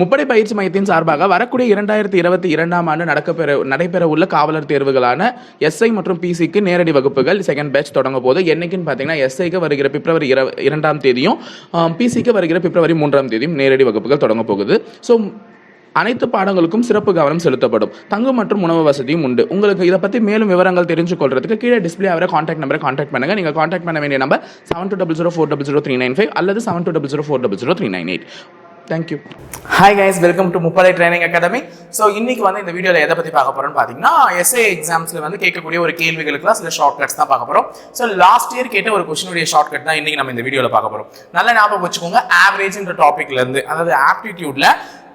முப்படை பயிற்சி மையத்தின் சார்பாக வரக்கூடிய இரண்டாயிரத்தி இருபத்தி இரண்டாம் ஆண்டு நடக்கப்பெற நடைபெற உள்ள காவலர் தேர்வுகளான எஸ்ஐ மற்றும் பிசிக்கு நேரடி வகுப்புகள் செகண்ட் பேட்ச் தொடங்க போது என்னைக்குன்னு பார்த்தீங்கன்னா எஸ்ஐக்கு வருகிற பிப்ரவரி இர இரண்டாம் தேதியும் பிசிக்கு வருகிற பிப்ரவரி மூன்றாம் தேதியும் நேரடி வகுப்புகள் தொடங்க போகுது. ஸோ அனைத்து பாடங்களுக்கும் சிறப்பு கவனம் செலுத்தப்படும். தங்கு மற்றும் உணவு வசதியும் உண்டு. உங்களுக்கு இதை பற்றி மேலும் விவரங்கள் தெரிஞ்சு கொள்றதுக்கு கீழே டிஸ்பிளே ஆகிற காண்டாக்ட் நம்பரை காண்டாக்ட் பண்ணுங்க. நீங்கள் காண்டாக்ட் பண்ண வேண்டிய number seven two double zero four double zero three nine five அல்லது seven two double zero four double zero three nine eight thank you hi guys welcome to முப்படை training academy so இன்னைக்கு வந்து இந்த வீடியோவில் எதை பற்றி பார்க்க போகிறோன்னு பார்த்தீங்கன்னா எஸ்ஏ எக்ஸாம்ஸில் வந்து கேட்கக்கூடிய ஒரு கேள்விகளுக்குலாம் சில ஷார்ட் கட்ஸ் தான் பார்க்க போகிறோம் ஸோ லாஸ்ட் இயர் கேட்ட ஒரு கொஸ்டினுடைய ஷார்ட் கட் தான் இன்றைக்கி நம்ம இந்த வீடியோவில் பார்க்க போகிறோம் நல்ல ஞாபகம் வச்சுக்கோங்க ஆவரேஜ்ன்ற டாப்பிக்லேருந்து அதாவது ஆப்டிடியூடில்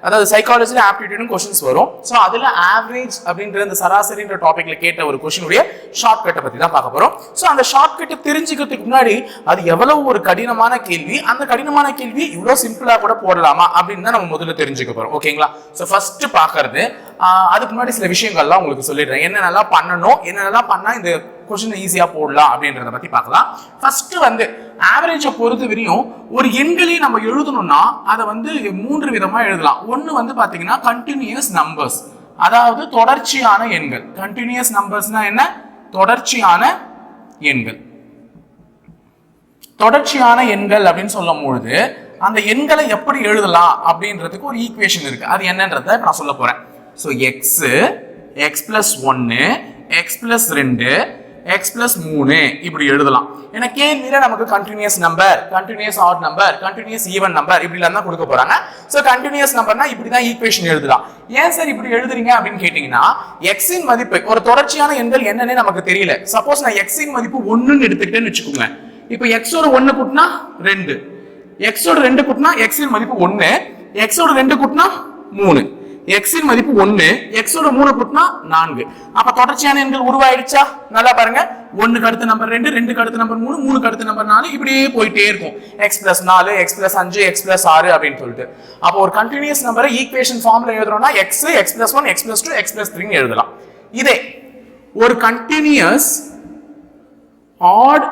அதாவது சைக்காலஜியில் ஆப்டிடியூடும் கொஷின்ஸ் வரும். ஸோ அதில் ஆவரேஜ் அப்படின்ற இந்த சராசரின்ற டாப்பிக்கில் கேட்ட ஒரு கொஷினுடைய ஷார்ட் கட்டை பற்றி தான் பார்க்க போகிறோம் ஸோ அந்த ஷார்ட் கட்டை தெரிஞ்சுக்கிறதுக்கு முன்னாடி அது எவ்வளவு ஒரு கடினமான கேள்வி? அந்த கடினமான கேள்வி இவ்வளோ சிம்பிளாக கூட போடலாமா? அப்படின்னு தான் நம்ம முதல்ல தெரிஞ்சுக்க போகிறோம் ஓகேங்களா ஸோ ஃபஸ்ட்டு பார்க்கறது அதுக்கு முன்னாடி சில விஷயங்கள்லாம் உங்களுக்கு சொல்லிடுறேன். என்னென்னலாம் பண்ணணும்? என்னென்னலாம் பண்ணால் இந்த கொஷின் ஈஸியாக போடலாம் அப்படின்றத பற்றி பார்க்கலாம். ஃபர்ஸ்ட் வந்து ஆவரேஜை பொறுத்த வரையும் ஒரு எண்களையும் நம்ம எழுதணும்னா அதை வந்து மூன்று விதமாக எழுதலாம். ஒன்று வந்து பார்த்தீங்கன்னா கண்டினியூஸ் நம்பர்ஸ் அதாவது தொடர்ச்சியான எண்கள். கண்டினியூஸ் நம்பர்ஸ்னா என்ன? தொடர்ச்சியான எண்கள். தொடர்ச்சியான எண்கள் அப்படின்னு சொல்லும் பொழுது அந்த எண்களை எப்படி எழுதலாம் அப்படின்றதுக்கு ஒரு ஈக்குவேஷன் இருக்கு. அது என்னன்றதை நான் சொல்ல போறேன். ஸோ எக்ஸு எக்ஸ் பிளஸ் ஒன்று எக்ஸ் பிளஸ் ரெண்டு எக்ஸ் பிளஸ் மூணு. இப்படி எழுதலாம். ஏன்னா கேள்வியில நமக்கு continuous number continuous odd number continuous even number இப்படிலாம் தான் கொடுக்க போறாங்க. ஸோ கண்டினியூஸ் நம்பர்னா இப்படி தான் ஈக்குவேஷன் எழுதலாம். ஏன் சார் இப்படி எழுதுறீங்க அப்படின்னு கேட்டீங்கன்னா எக்ஸின் மதிப்பு ஒரு தொடர்ச்சியான எண்கள் என்னன்னு நமக்கு தெரியல. சப்போஸ் நான் எக்ஸின் மதிப்பு ஒன்றுன்னு எடுத்துக்கிட்டேன்னு வச்சுக்கோங்க இப்போ எக்ஸோட ஒன்று கூட்டினா ரெண்டு. எக்ஸோட ரெண்டு கூட்டினா எக்ஸின் மதிப்பு ஒன்று எக்ஸோட ரெண்டு கூட்டினா மூணு. எக்ஸின் மதிப்பு ஒன்று எக்ஸோட மூணு கூட்டினா நான்கு. அப்ப தொடர்ச்சியான எண்கள் உருவாயிடுச்சா? நல்லா பாருங்க. ஒண்ணுக்கு அடுத்த நம்பர் ரெண்டு ரெண்டுக்கு அடுத்த நம்பர் மூணு மூணுக்கு அடுத்த நம்பர் நாலு இப்படியே போயிட்டே இருக்கும். எக்ஸ் பிளஸ் நாலு எக்ஸ் பிளஸ் அஞ்சு எக்ஸ் பிளஸ் ஆறு அப்படின்னு சொல்லிட்டு. அப்போ ஒரு கண்டினியூஸ் நம்பரை ஈக்குவேஷன் ஃபார்ம்ல எழுதுறோம்னா x x plus one x plus two x plus த்ரீன்னு எழுதலாம். இதே ஒரு கண்டினியூஸ் ஆட்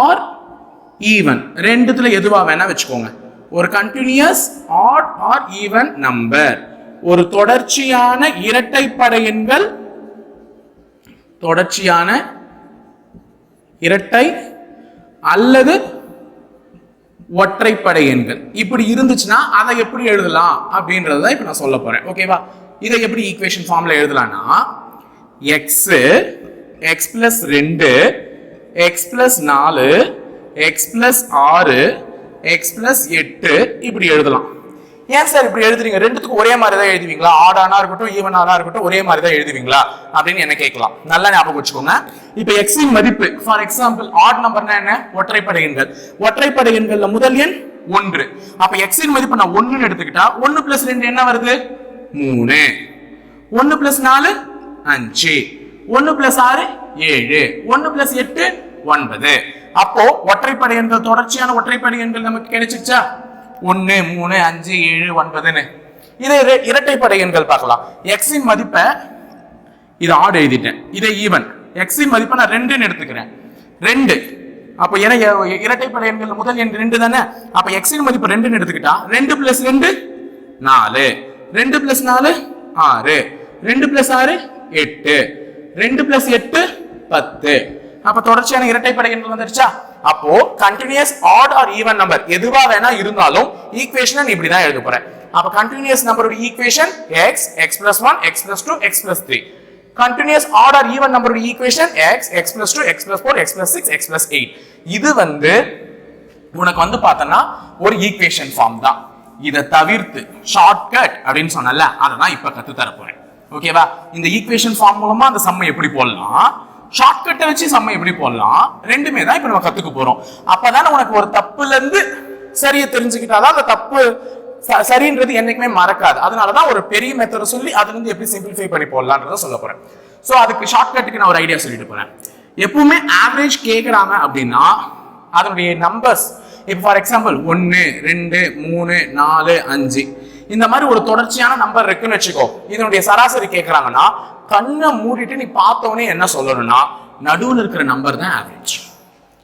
ஆர் ஈவன் ரெண்டுத்துல எதுவா வேணா வச்சுக்கோங்க. ஒரு continuous odd or even number ஒரு தொடர்ச்சியான இரட்டைப்படை எண்கள் தொடர்ச்சியான இரட்டை அல்லது ஒற்றைப்படை எண்கள் இப்படி இருந்துச்சுன்னா அதை எப்படி எழுதலாம் அப்படின்றத தான் இப்போ நான் சொல்ல போறேன். ஓகேவா இதை எப்படி ஈக்குவேஷன் ஃபார்ம்ல எழுதலாம்னா எக்ஸ் எக்ஸ் பிளஸ் ரெண்டு எக்ஸ் பிளஸ் நாலு எக்ஸ் பிளஸ் ஆறு எக்ஸ் பிளஸ் எட்டு இப்படி எழுதலாம். ஏன் சார் இப்படி எழுதுறீங்க? ரெண்டுத்துக்கு ஒரே மாதிரி தான் எழுதுவீங்களா? ஆடானா இருக்கட்டும் ஈவனானா இருக்கட்டும் ஒரே மாதிரி தான் எழுதுவீங்களா? அப்படின்னு என்ன கேட்கலாம். நல்லா ஞாபகம் வச்சுக்கோங்க. இப்போ எக்ஸின் மதிப்பு ஃபார் எக்ஸாம்பிள் ஆட் நம்பர்னா என்ன? ஒற்றைப்படை எண்கள். ஒற்றைப்படை எண்கள்ல முதல் எண் ஒன்று. அப்ப எக்ஸின் மதிப்பு நான் ஒண்ணுன்னு எடுத்துக்கிட்டா ஒன்னு பிளஸ் ரெண்டு என்ன வருது? மூணு. ஒன்னு பிளஸ் நாலு அஞ்சு. ஒன்னு பிளஸ் ஆறு ஏழு. ஒன்னு பிளஸ் எட்டு ஒன்பது. அப்போ ஒற்றைப்படை எண்கள் தொடர்ச்சியான ஒற்றைப்படை எண்கள் நமக்கு கிடைச்சிச்சா ஒன்று மூணு அஞ்சு ஏழு ஒன்பதுன்னு. இதை இரட்டைப்படை எண்கள் பார்க்கலாம். எக்ஸின் மதிப்பை இது ஆடு எழுதிட்டேன். இதை ஈவன் எக்ஸின் மதிப்பை நான் ரெண்டுன்னு எடுத்துக்கிறேன். ரெண்டு. அப்போ ஏன்னா இரட்டைப்படை எண்கள் முதல் எண் ரெண்டு தானே? அப்போ எக்ஸின் மதிப்பு ரெண்டுன்னு எடுத்துக்கிட்டா ரெண்டு பிளஸ் ரெண்டு? நாலு. ரெண்டு பிளஸ் நாலு? ஆறு. ரெண்டு பிளஸ் ஆறு? எட்டு. ரெண்டு பிளஸ் எட்டு? பத்து. அப்ப தொடர்ச்சியான இரட்டைப்படை எண்கள் வந்துருச்சா? அப்போ continuous odd or even number எதுவா வேணா இருந்தாலும் ஈக்குவேஷன் இப்படி தான் எழுத போறேன். அப்ப கண்டினியூஸ் நம்பரோட equation x x plus one x plus two x plus three continuous odd or even நம்பரோட equation x x plus two x plus four x plus six x plus eight இது வந்து உனக்கு வந்து பார்த்தோன்னா ஒரு ஈக்குவேஷன் ஃபார்ம் தான். இதை தவிர்த்து ஷார்ட்கட் அப்படின்னு சொன்னல அதை தான் இப்போ கத்து தர போறேன் ஓகேவா இந்த ஈக்குவேஷன் ஃபார்ம் மூலமா அந்த சம்மை எப்படி போடலாம்? ஷார்ட்கட்டை வச்சு சம்மை எப்படி போடலாம்? ரெண்டுமே தான் இப்போ நம்ம கற்றுக்க போகிறோம் அப்போ அப்பதானே உனக்கு ஒரு தப்புலேருந்து சரியை தெரிஞ்சுக்கிட்டாதான் அந்த தப்பு சரின்றது என்னைக்குமே மறக்காது. அதனால தான் ஒரு பெரிய மெத்தடை சொல்லி அதுலேருந்து எப்படி சிம்பிளிஃபை பண்ணி போடலான்றத சொல்ல போகிறேன் ஸோ அதுக்கு ஷார்ட்கட்டுக்கு நான் ஒரு ஐடியா சொல்லிட்டு போறேன். எப்பவுமே ஆவரேஜ் கேட்குறாங்க அப்படின்னா அதனுடைய நம்பர்ஸ் இப்போ ஃபார் எக்ஸாம்பிள் ஒன்று ரெண்டு மூணு நாலு அஞ்சு. இந்த மாதிரி ஒரு தொடர்ச்சியான நம்பர் இருக்குன்னு வச்சுக்கோ. இதனுடைய சராசரி கேட்குறாங்கன்னா கண்ணை மூடிட்டு நீ பார்த்தோன்னே என்ன சொல்லணும்னா நடுவில் இருக்கிற நம்பர் தான் ஆவரேஜ்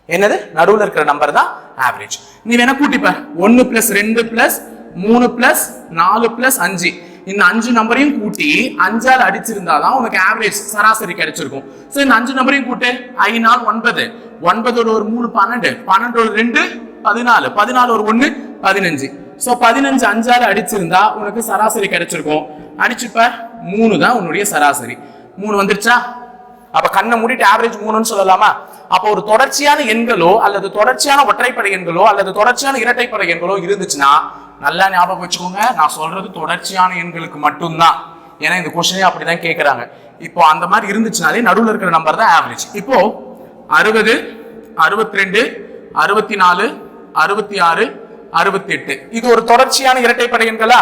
என்னது? நடுவில் இருக்கிற நம்பர் தான் ஆவரேஜ் நீ வேணா கூட்டிப்ப ஒன்று பிளஸ் ரெண்டு பிளஸ் மூணு பிளஸ் நாலு பிளஸ் அஞ்சு. இந்த அஞ்சு நம்பரையும் கூட்டி அஞ்சால் அடிச்சிருந்தாதான் உனக்கு ஆவரேஜ் சராசரி கிடைச்சிருக்கும். ஸோ இந்த அஞ்சு நம்பரையும் கூட்டு. ஐ நாள் ஒன்பது. ஒன்பதோட ஒரு மூணு பன்னெண்டு. பன்னெண்டோட ரெண்டு பதினாலு. பதினாலு ஒரு ஒன்று பதினஞ்சு. ஸோ பதினஞ்சு அஞ்சால் அடிச்சிருந்தா உனக்கு சராசரி கிடைச்சிருக்கும். அடிச்சுப்ப. மூணு தான் உன்னுடைய சராசரி. மூணு வந்துருச்சா? அப்ப கண்ணை மூடிட்டு ஆவரேஜ் மூணுன்னு சொல்லலாமா? அப்ப ஒரு தொடர்ச்சியான எண்களோ அல்லது தொடர்ச்சியான ஒற்றைப்படை எண்களோ அல்லது தொடர்ச்சியான இரட்டைப்படை எண்களோ இருந்துச்சுன்னா நல்லா ஞாபகம் வச்சுக்கோங்க. நான் சொல்றது தொடர்ச்சியான எண்களுக்கு மட்டும்தான். ஏன்னா இந்த கொஸ்டினே அப்படிதான் கேட்கறாங்க இப்போ அந்த மாதிரி இருந்துச்சுனாலே நடுவில் இருக்கிற நம்பர் தான் ஆவரேஜ் இப்போ அறுபது அறுபத்தி ரெண்டு அறுபத்தி நாலு அறுபத்தி ஆறு அறுபத்தி எட்டு இது ஒரு தொடர்ச்சியான இரட்டைப்படை எண்களா?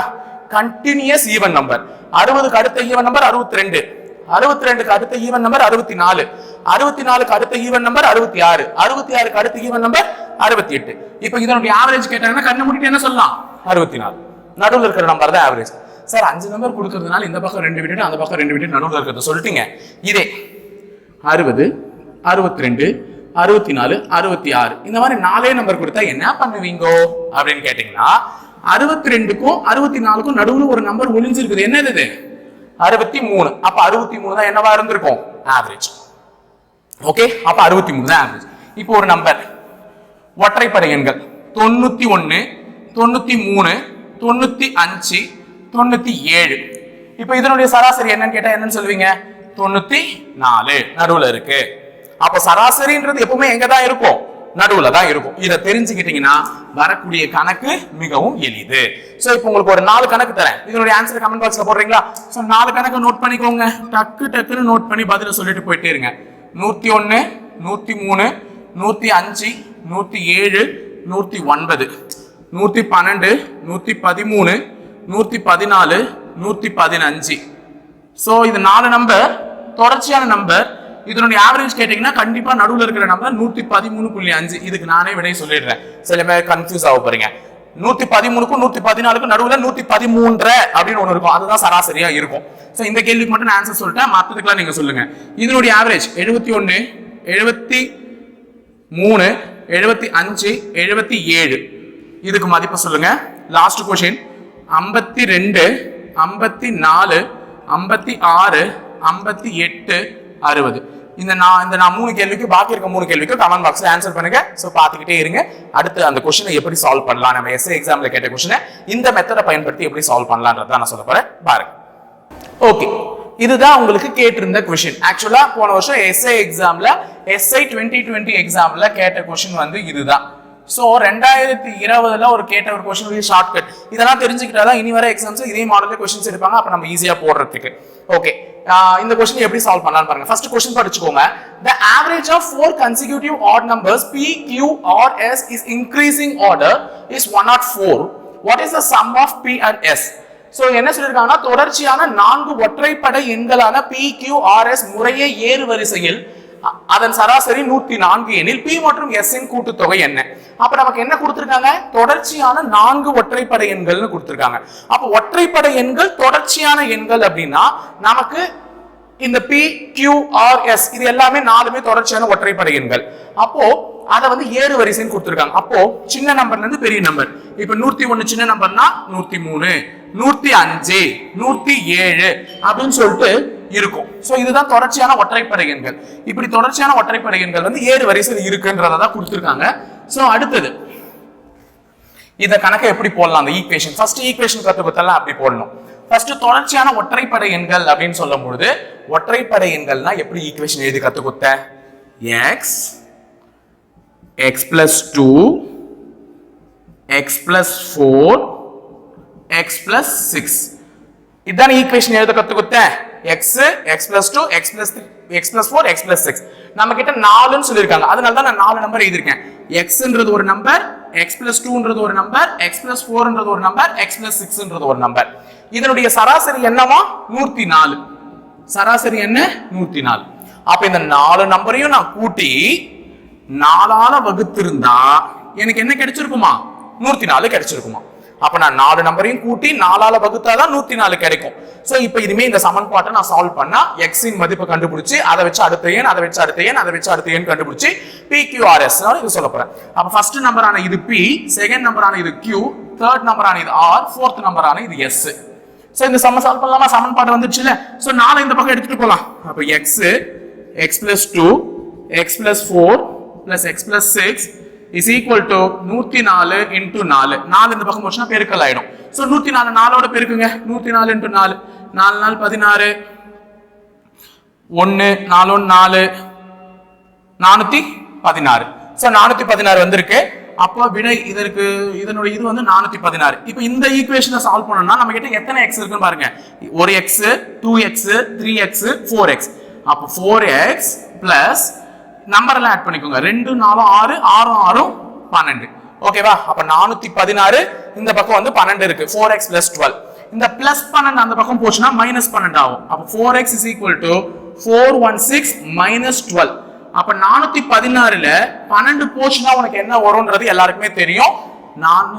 கண்டினியூஸ் ஈவன் நம்பர் அறுபதுக்கு அடுத்த ஈவன் நம்பர் அறுபத்தி ரெண்டு அறுபத்தி ரெண்டுக்கு அடுத்த ஈவன் நம்பர் அறுபத்தி நாலு அறுபத்தி நாலுக்கு அடுத்த ஈவன் நம்பர் அறுபத்தி ஆறு அறுபத்தி ஆறுக்கு அடுத்த ஈவன் நம்பர் அறுபத்தி எட்டு இப்போ இதனுடைய ஆவரேஜ் கேட்டாங்கன்னா கண்ணு முடிட்டு என்ன சொல்லலாம்? அறுபத்தி நாலு நடுவில் இருக்கிற நம்பர் தான் ஆவரேஜ் சார் அஞ்சு நம்பர் கொடுக்கறதுனால இந்த பக்கம் ரெண்டு விட்டு அந்த பக்கம் ரெண்டு விட்டு நடுவில் இருக்கிறத சொல்லிட்டீங்க. இதே. அறுபது அறுபத்தி ரெண்டு அறுபத்தி நாலு அறுபத்தி ஆறு இந்த மாதிரி நாலே நம்பர் கொடுத்தா என்ன பண்ணுவீங்கோ? அப்படின்னு கேட்டீங்கன்னா அறுபத்தி ரெண்டுக்கும் அறுபத்தி நாலுக்கும் நடுவுல ஒரு நம்பர் ஒளிஞ்சிருக்குது. என்ன இது? அறுபத்தி மூணு அப்ப அறுபத்தி மூணு தான் என்னவா இருந்திருக்கும்? ஆவரேஜ் ஓகே அப்ப அறுபத்தி மூணு தான் ஆவரேஜ் இப்போ ஒரு நம்பர் ஒற்றைப்படை எண்கள். தொண்ணூத்தி ஒன்னு தொண்ணூத்தி மூணு தொண்ணூத்தி அஞ்சு தொண்ணூத்தி ஏழு இப்போ இதனுடைய சராசரி என்னன்னு கேட்டா என்னன்னு சொல்லுவீங்க? தொண்ணூத்தி நாலு. நடுவுல இருக்கு. அப்ப சராசரின்றது எப்பவுமே எங்க தான் இருக்கும்? நடுவுல தான் இருக்கும். இதை தெரிஞ்சுக்கிட்டீங்கன்னா வரக்கூடிய கணக்கு மிகவும் எளிது. சோ இப்போ உங்களுக்கு ஒரு நாலு கணக்கு தரேன். இதனுடைய ஆன்சர் கமெண்ட் பாக்ஸ்ல போடுறீங்களா? சோ நாலு கணக்கு நோட் பண்ணிக்கோங்க. டக்கு டக்குன்னு நோட் பண்ணி பதில சொல்லிட்டு போயிட்டே இருங்க. நூத்தி ஒன்னு நூத்தி மூணு நூத்தி அஞ்சு நூத்தி ஏழு நூத்தி ஒன்பது. நூத்தி பன்னெண்டு நூத்தி பதிமூணு நூத்தி பதினாலு நூத்தி பதினஞ்சு. சோ இது நாலு நம்பர் தொடர்ச்சியான நம்பர் இதனுடைய ஆவரேஜ் கேட்டீங்கன்னா கண்டிப்பா நடுவில் இருக்கிற நம்பர் நூத்தி பதிமூணு புள்ளி அஞ்சு. இதுக்கு நானே விடை சொல்லிடுறேன். சில பேர் கன்ஃபியூஸ் ஆக போறீங்க. நூத்தி பதிமூணுக்கும் நூத்தி பதினாலுக்கும் நடுவுல நூத்தி பதிமூன்றரை அப்படின்னு ஒண்ணு இருக்கும். அதுதான் சராசரியா இருக்கும். ஸோ இந்த கேள்விக்கு மட்டும் நான் ஆன்சர் சொல்லிட்டேன். மற்றதுக்கெல்லாம் நீங்க சொல்லுங்க. இதனுடைய ஆவரேஜ் எழுபத்தி ஒன்று எழுபத்தி மூணு எழுபத்தி அஞ்சு எழுபத்தி ஏழு. இதுக்கு மதிப்பு சொல்லுங்க. லாஸ்ட் கொஷின் ஐம்பத்தி ரெண்டு ஐம்பத்தி நாலு ஐம்பத்தி ஆறு ஐம்பத்தி எட்டு அறுபது. இந்த நான் இந்த நான் மூணு கேள்விக்கு பாக்கி இருக்க மூணு கேள்விக்கு கமெண்ட் பாக்ஸ்ல ஆன்சர் பண்ணுங்க. ஸோ பார்த்துக்கிட்டே இருங்க. அடுத்து அந்த கொஸ்டினை எப்படி சால்வ் பண்ணலாம்? நம்ம எஸ்ஏ எக்ஸாம்ல கேட்ட கொஸ்டினை இந்த மெத்தடை பயன்படுத்தி எப்படி சால்வ் பண்ணலான்றத நான் சொல்ல போறேன். பாருங்க. ஓகே இதுதான் உங்களுக்கு கேட்டிருந்த கொஷின் ஆக்சுவலா போன வருஷம் எஸ்ஐ எக்ஸாம்ல எஸ்ஐ டுவெண்ட்டி டுவெண்ட்டி எக்ஸாம்ல கேட்ட கொஷின் வந்து இதுதான். ஸோ ரெண்டாயிரத்தி இருபதுல ஒரு கேட்ட ஒரு கொஸ்டின் வந்து ஷார்ட்கட் இதெல்லாம் தெரிஞ்சுக்கிட்டாதான் இனி வர எக்ஸாம்ஸ் இதே மாடலில் கொஸ்டின்ஸ் எடுப்பாங்க. அப்போ நம்ம ஈஸியாக போடுறதுக்கு. ஓகே இந்த கொஸ்டின் எப்படி சால்வ் பண்ணலாம் பாருங்க. ஃபர்ஸ்ட் கொஸ்டின் படிச்சுக்கோங்க the average of four consecutive odd numbers P Q R S is increasing order is one naught four what is the sum of P and S so என்ன சொல்லிருக்காங்கன்னா தொடர்ச்சியான நான்கு ஒற்றைப்படை எண்களான பி கியூ ஆர் எஸ் முறையே ஏறு வரிசையில் அதன் சராசரி நூத்தி நான்கு எனில் பி மற்றும் எஸ் இன் கூட்டுத்தொகை என்ன? அப்ப நமக்கு என்ன கொடுத்திருக்காங்க? தொடர்ச்சியான நான்கு ஒற்றைப்படை எண்கள்னு கொடுத்திருக்காங்க. அப்ப ஒற்றைப்படை எண்கள் தொடர்ச்சியான எண்கள் அப்படின்னா நமக்கு இந்த பி கியூ ஆர் எஸ் இது எல்லாமே நாலுமே தொடர்ச்சியான ஒற்றைப்படை எண்கள். அப்போ அதை வந்து ஏறு வரிசைன்னு கொடுத்துருக்காங்க. அப்போ சின்ன நம்பர்ல இருந்து பெரிய நம்பர். இப்ப நூத்தி ஒண்ணு சின்ன நம்பர்னா நூத்தி மூணு நூத்தி அஞ்சு நூத்தி ஏழு அப்படின்னு சொல்லிட்டு இருக்கும். ஸோ இதுதான் தொடர்ச்சியான ஒற்றைப்படை எண்கள் இப்படி தொடர்ச்சியான ஒற்றைப்படை எண்கள் வந்து ஏழு வரிசையில் இருக்குன்றதை தான் கொடுத்துருக்காங்க. ஸோ அடுத்தது இந்த கணக்கை எப்படி போடலாம் அந்த ஈக்குவேஷன் ஃபர்ஸ்ட் ஈக்குவேஷன் கத்துக்கத்தெல்லாம் அப்படி போடணும். ஃபர்ஸ்ட் தொடர்ச்சியான ஒற்றைப்படை எண்கள் அப்படின்னு சொல்லும் பொழுது ஒற்றைப்படை எண்கள்னா எப்படி ஈக்குவேஷன் எழுதி கத்து x x plus two x plus four x plus six இதான ஈக்குவேஷன் எழுத கத்து x x plus two x plus x plus four x plus six நம்ம கிட்ட நாலுன்னு சொல்லியிருக்காங்க. அதனால தான் நான் நாலு நம்பர் எழுதியிருக்கேன். எக்ஸ்ன்றது ஒரு நம்பர் எக்ஸ் பிளஸ் டூன்றது ஒரு நம்பர் எக்ஸ் பிளஸ் ஃபோர்ன்றது ஒரு நம்பர் எக்ஸ் பிளஸ் சிக்ஸ்ன்றது ஒரு நம்பர் இதனுடைய சராசரி என்னவா? நூத்தி நாலு. சராசரி என்ன? நூத்தி நாலு. அப்ப இந்த நாலு நம்பரையும் நான் கூட்டி நாலால வகுத்திருந்தா எனக்கு என்ன கிடைச்சிருக்குமா? நூத்தி நாலு கிடைச்சிருக்குமா? அப்ப நான் நாலு நம்பரையும் கூட்டி நாலால வகுத்தாதான் நூத்தி நாலு கிடைக்கும். சோ இப்போ இனிமே இந்த சமன்பாட்டை நான் சால்வ் பண்ணா எக்ஸின் மதிப்பை கண்டுபிடிச்சு அதை வச்சு அடுத்த எண் அதை வச்சு அடுத்த எண் அதை வச்சு அடுத்த எண் கண்டுபிடிச்சு பி கியூ ஆர் எஸ் இது சொல்ல போறேன். அப்ப ஃபர்ஸ்ட் நம்பரான இது பி செகண்ட் நம்பரான இது கியூ தேர்ட் நம்பரான இது ஆர் ஃபோர்த் நம்பரான இது எஸ் ஸோ இந்த சம சால்வ் பண்ணலாமா? சமன்பாடு வந்துருச்சுல ஸோ நாலு இந்த பக்கம் எடுத்துட்டு போகலாம் அப்போ x x plus two x plus four plus x plus six is equal to நூத்தி நாலு இன்டூ நாலு. நாலு இந்த பக்கம் போச்சுன்னா பெருக்கல் ஆயிடும். ஸோ நூத்தி நாலு நாலோட பெருக்குங்க. நூத்தி நாலு. இன்டூ நாலு நாலு நாள் பதினாறு. ஒன்று நாலு ஒன்று நாலு. நானூத்தி பதினாறு. ஸோ நானூத்தி பதினாறு வந்திருக்கு. அப்போ விடை இதற்கு இதனுடைய இது வந்து நானூத்தி பதினாறு. இப்போ இந்த ஈக்குவேஷனை சால்வ் பண்ணணும்னா நம்ம கிட்ட எத்தனை எக்ஸ் இருக்குன்னு பாருங்க. ஒரு x two x three x four x அப்போ ஃபோர் எக்ஸ் பிளஸ் நம்பர்லாம் ஆட் பண்ணிக்கோங்க. ரெண்டு நாலும் ஆறு ஆறும் ஆறும் பன்னெண்டு. ஓகேவா அப்ப நானூத்தி பதினாறு இந்த பக்கம் வந்து பன்னெண்டு இருக்கு. ஃபோர் எக்ஸ் பிளஸ் டுவெல் இந்த பிளஸ் பன்னெண்டு அந்த பக்கம் போச்சுன்னா மைனஸ் பன்னெண்டு ஆகும். அப்போ four x is equal to four one six minus twelve அப்ப நானூத்தி பதினாறுல பன்னெண்டு போச்சுன்னா உனக்கு என்ன வரும்ன்றது எல்லாருக்குமே தெரியும். நான்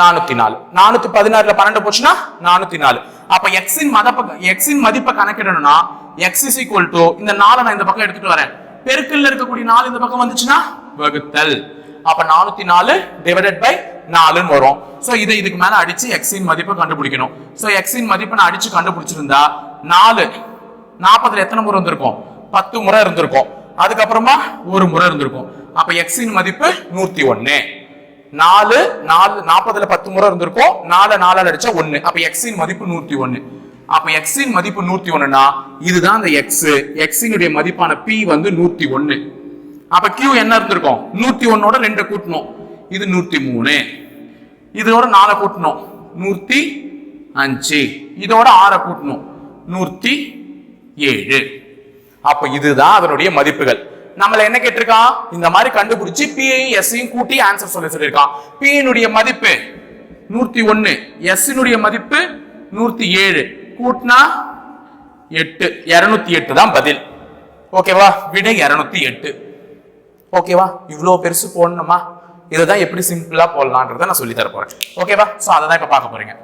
நானூத்தி நாலு. நானூத்தி பதினாறுல பன்னெண்டு போச்சுன்னா நானூத்தி நாலு. அப்ப எக்ஸின் மதிப்பை எக்ஸின் மதிப்பை கணக்கிடணும்னா எக்ஸ் இஸ் ஈக்குவல் டு இந்த நாளை நான் இந்த பக்கம் எடுத்துட்டு வரேன். பெருக்கல்ல இருக்கக்கூடிய நாலு இந்த பக்கம் வந்துச்சுன்னா வகுத்தல். அப்ப நானூத்தி நாலு டிவைடட் பை நாலுன்னு வரும். சோ இதை இதுக்கு மேல அடிச்சு எக்ஸின் மதிப்பை கண்டுபிடிக்கணும். சோ எக்ஸின் மதிப்பை நான் அடிச்சு கண்டுபிடிச்சிருந்தா நாலு. நாற்பதுல எத்தனை முறை வந்திருக்கும்? பத்து முறை இருந்திருக்கும். அதுக்கப்புறமா ஒரு முறை இருந்திருக்கும். அப்ப எக்ஸின் மதிப்பு நூத்தி ஒன்னு நாலு நாலு நாற்பதுல பத்து முறை இருந்திருக்கும். நாலு நாலால் அடிச்சா ஒன்னு. அப்ப எக்ஸின் மதிப்பு நூத்தி ஒன்னு அப்ப எக்ஸின் மதிப்பு நூத்தி ஒண்ணுனா இதுதான் அந்த எக்ஸ் எக்ஸினுடைய மதிப்பான பி வந்து நூத்தி ஒண்ணு. அப்ப கியூ என்ன இருந்திருக்கும்? நூத்தி ஒன்னோட ரெண்டு கூட்டணும் இது நூத்தி மூணு. இதோட நாலை கூட்டணும் நூத்தி அஞ்சு. இதோட ஆறை கூட்டணும் நூத்தி ஏழு. அப்ப இதுதான் அதனுடைய மதிப்புகள். நம்மள என்ன கேட்டிருக்கான் இந்த மாதிரி கண்டுபிடிச்சு பிஐயும் எஸ்ஸையும் கூட்டி ஆன்சர் சொல்ல சொல்லியிருக்கான். பியினுடைய மதிப்பு நூத்தி ஒன்னு எஸ்னுடைய மதிப்பு நூத்தி ஏழு. கூட்டினா எட்டு. இரநூத்தி எட்டு தான் பதில். ஓகேவா விடை இரநூத்தி எட்டு. ஓகேவா இவ்வளோ பெருசு போடணுமா? இதை தான் எப்படி சிம்பிளாக போடலான்றதை நான் சொல்லி தர போகிறேன் ஓகேவா ஸோ அதை தான் இப்போ பார்க்க போகிறீங்க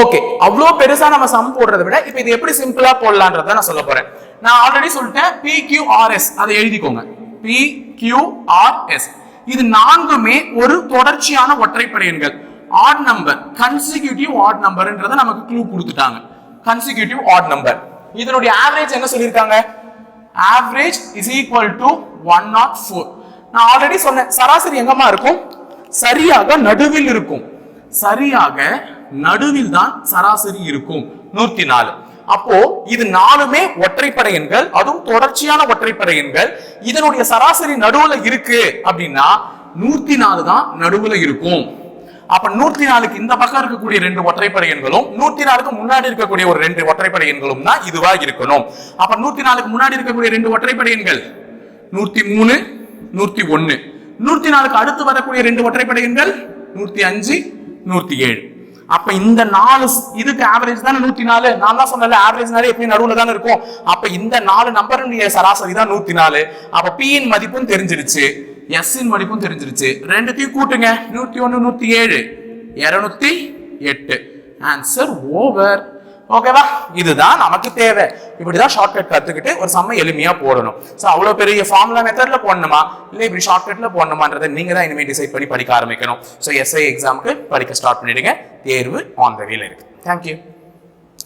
ஓகே அவ்வளோ பெருசாக நம்ம சம் போடுறத விட இப்போ இது எப்படி சிம்பிளாக போடலான்றதை நான் சொல்ல போகிறேன் நான் ஆல்ரெடி சொல்லிட்டேன் பி கியூ ஆர்எஸ் அதை எழுதிக்கோங்க. பி கியூ ஆர்எஸ் இது நான்குமே ஒரு தொடர்ச்சியான ஒற்றைப்படை எண்கள். ஆட் நம்பர் கன்சிக்யூட்டிவ் ஆட் நம்பர்ன்றதை நமக்கு க்ளூ கொடுத்துட்டாங்க. கன்சிக்யூட்டிவ் ஆட் நம்பர் இதனுடைய ஆவரேஜ் என்ன சொல்லியிருக்காங்க? Average is equal to one naught four நான் ஆல்ரெடி சொன்னேன் சராசரி எங்கம்மா இருக்கும்? சரியாக நடுவில் இருக்கும். சரியாக நடுவில் தான் சராசரி இருக்கும். நூத்தி நாலு. அப்போ இது நாலுமே ஒற்றைப்படை எண்கள் அதுவும் தொடர்ச்சியான ஒற்றைப்படை எண்கள். இதனுடைய சராசரி நடுவுல இருக்கு அப்படின்னா நூத்தி நாலு தான் நடுவுல இருக்கும். அப்ப நூத்தி நாலுக்கு இந்த பக்கம் இருக்கக்கூடிய ரெண்டு ஒற்றைப்படை எண்களும் நூத்தி நாலுக்கு முன்னாடி இருக்கக்கூடிய ஒரு ரெண்டு ஒற்றைப்படை எண்களும் தான் இதுவா இருக்கணும். அப்ப நூத்தி நாலுக்கு முன்னாடி இருக்கக்கூடிய ரெண்டு ஒற்றைப்படை எண்கள்? நூத்தி மூணு நூத்தி ஒன்னு நூத்தி நாலுக்கு அடுத்து வரக்கூடிய ரெண்டு ஒற்றைப்படை எண்கள்? நூத்தி அஞ்சு நூத்தி ஏழு. அப்ப இந்த நாலு இதுக்கு ஆவரேஜ் தானே நூத்தி நாலு? நான் தான் சொன்னல ஆவரேஜ்னாலே எப்பயும் நடுவுல தானே இருக்கும். அப்ப இந்த நாலு நம்பருடைய சராசரி தான் நூத்தி நாலு. அப்ப P இன் மதிப்பும் தெரிஞ்சிருச்சு. எஸ்ஸின் மடிப்பும் மதிப்பும் தெரிஞ்சிருச்சு. ரெண்டுத்தையும் கூட்டுங்க. நூத்தி ஒன்னு நூத்தி ஏழு இருநூத்தி எட்டு. ஆன்சர் ஓவர் ஓகேவா இதுதான் நமக்கு தேவை. இப்படிதான் ஷார்ட்கட் கத்துக்கிட்டு ஒரு செம்ம எளிமையா போடணும். சோ அவ்வளவு பெரிய ஃபார்முலா மெத்தட்ல போடணுமா? இல்ல இப்படி ஷார்ட்கட்ல போடணுமான்றதை நீங்க தான் இனிமே டிசைட் பண்ணி படிக்க ஆரம்பிக்கணும். சோ எஸ்ஐ எக்ஸாமுக்கு படிக்க ஸ்டார்ட் பண்ணிடுங்க. தேர்வு ஆன் த வீல இருக்கு. தேங்க்யூ